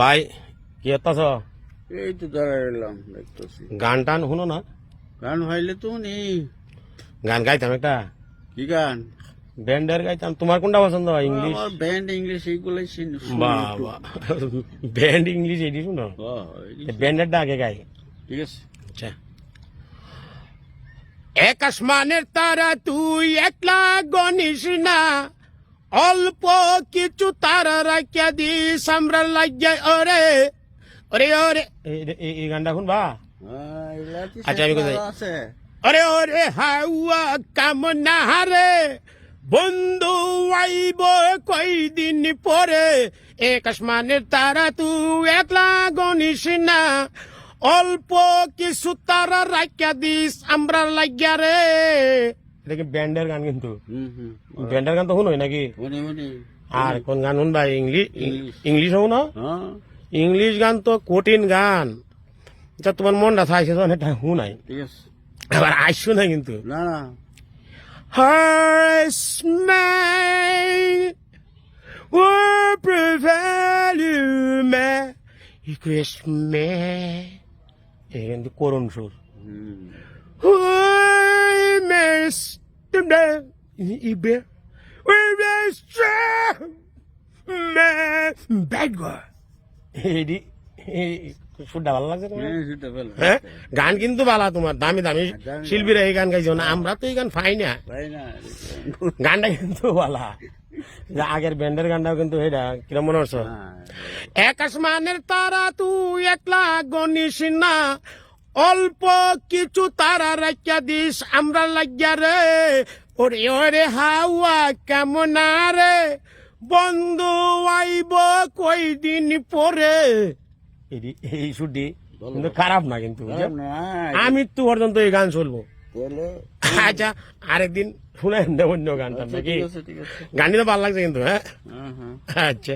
ভাই কি হতাছ এই তো দাঁড়ায় এলাম দেখতেছি। গান টান শুনো না। গান ভাইলে তো নেই গান গাইতাম একটা। কি গান? ব্যান্ডের গাইতাম। তোমার কোনটা পছন্দ হয় ইংলিশ? আমার ব্যান্ড ইংলিশ এইগুলাই শুনি বাবা। ব্যান্ড ইংলিশ এটি শুনো? ব্যান্ডেরটা আগে গাই। ঠিক আছে। আচ্ছা। এক আসমানের তারা তুই একলা গনিস না। অল্প কিছু তারা রাখিয়া দিস আমরা লাগিয়া ওরে ওরে ওরে। এই- গানটা শুনবা? হ্যাঁ, আচ্ছা, আমি কোথায়? ওরে ওরে হাওয়া কামনা হারে বন্ধু আইব কয়দিন পরে। এক আসমানের তারা তুই একলা গনিস না। অল্প কিছু তারা রাখিয়া দিস আমরা লাগিয়া রে। এটা কি ব্যান্ডের গান কিন্তু? ব্যান্ডের গান তো শুনোই নাকি? আর কোন গান শুনবা? English English. ইংলিশ শুনো? হ্যাঁ। ইংলিশ গান তো কঠিন গান। যা তোমার মনটা চাইছে তখন এটা শুনাই। আবার আইসো না কিন্তু। না will prevail you, man. You Christmas. সুর। The man We miss man bad boy এইডি সুরটা ভালো লাগছে হ্যাঁ, সেটা ভালো। গান কিন্তু ভালো তোমার দামি দামি। শিল্পীরা এই গান গাইছো না আমরা তো এই গান পাই না গানটা কিন্তু ভালো যে আগের ব্যান্ডের গানটাও কিন্তু এটা কিরম মনে হচ্ছে এক আসমানের তারা তুই একলা গনিস না অল্প কিছু তারা রাখিয়া দিস আমরা লাগিয়া রে। ওরে ওরে হাওয়া কেমন রে বন্ধু আইব কই দিন পরে এই- এই সুটি কিন্তু খারাপ না কিন্তু? আমি তো পর্যন্ত এই গান শুনব। আচ্ছা আরেকদিন শুনে অন্য গানটা আচ্ছা, নাকি? ঠিক আছে গানটি তো ভালো লাগছে কিন্তু হ্যাঁ? হ্যাঁ হ্যাঁ। আচ্ছা।